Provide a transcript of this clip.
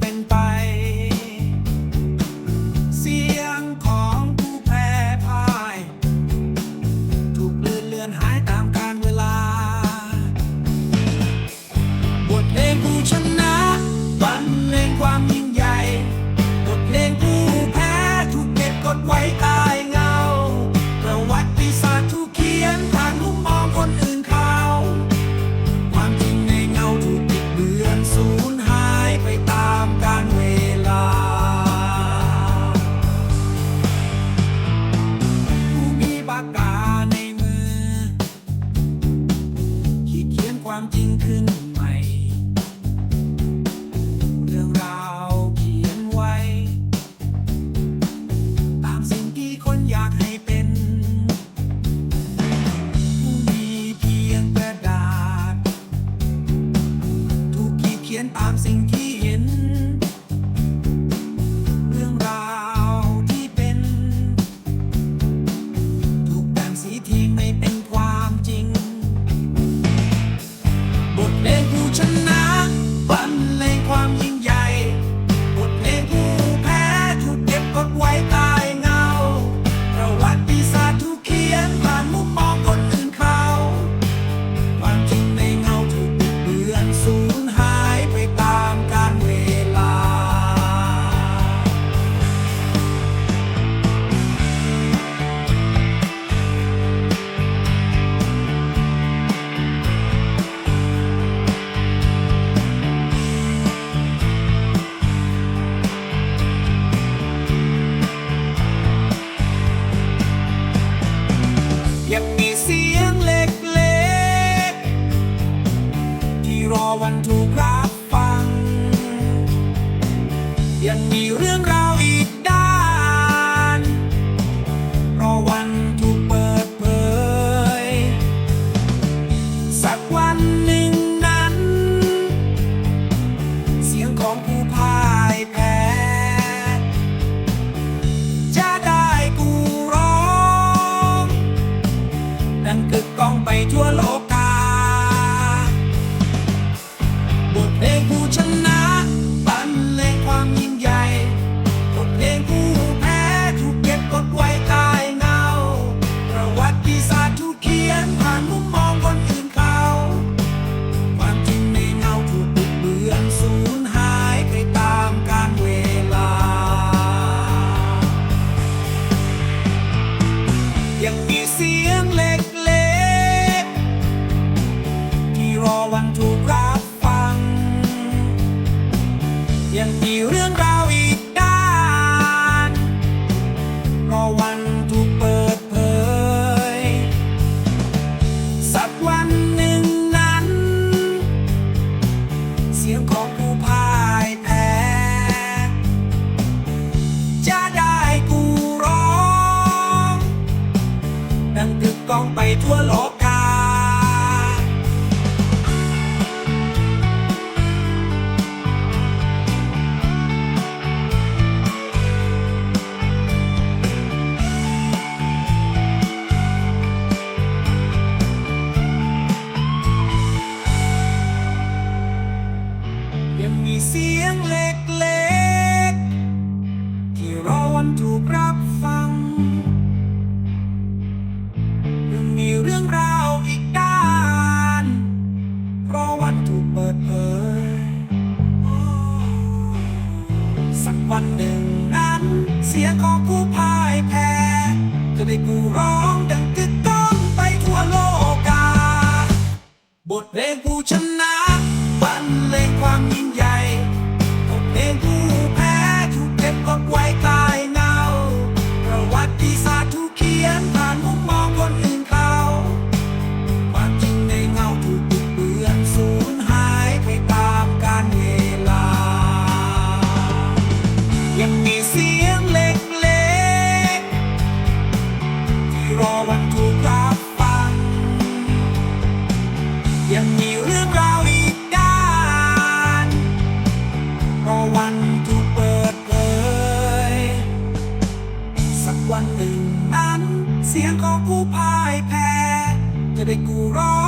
เไป เสียงของผู้แพ้พ่าย ถูกเลื่อนเลือนหายตามกาลเวลา บทเพงผู้ชนะบรเลงความยิ่งใหญ่ บทเพงผู้แพ้ถูกก็กดไว้ใต้เงา ประวัติศาสตร์ทุก and I'm sinking. ยังมีเสียงเล็กๆ ที่รอวันถูกรับฟัง ยังมีเรื่องราวั้นกึกก้องไปทั่วโลก วังถูกรับฟัง ยังมีเรื่องราวอีกด้านรอวันถูกเปิดเผย สักวันหนึ่งนั้น เสียงของผู้พ่ายแพ้ จะได้กูร้อง ดังกึกกองไปทั่วโลก เสียงเล็กๆ ที่รอวันถูกรับฟัง ยังมีเรื่องราวอีกด้านรอวันถูกเปิดเผย สักวันหนึ่งนั้น เสียงของผู้พ่ายแพ้ จะได้ผู้ร้องดังกึกก้องไปทั่โลกา บทเพลงผู้ชนะ ได้กูร้อง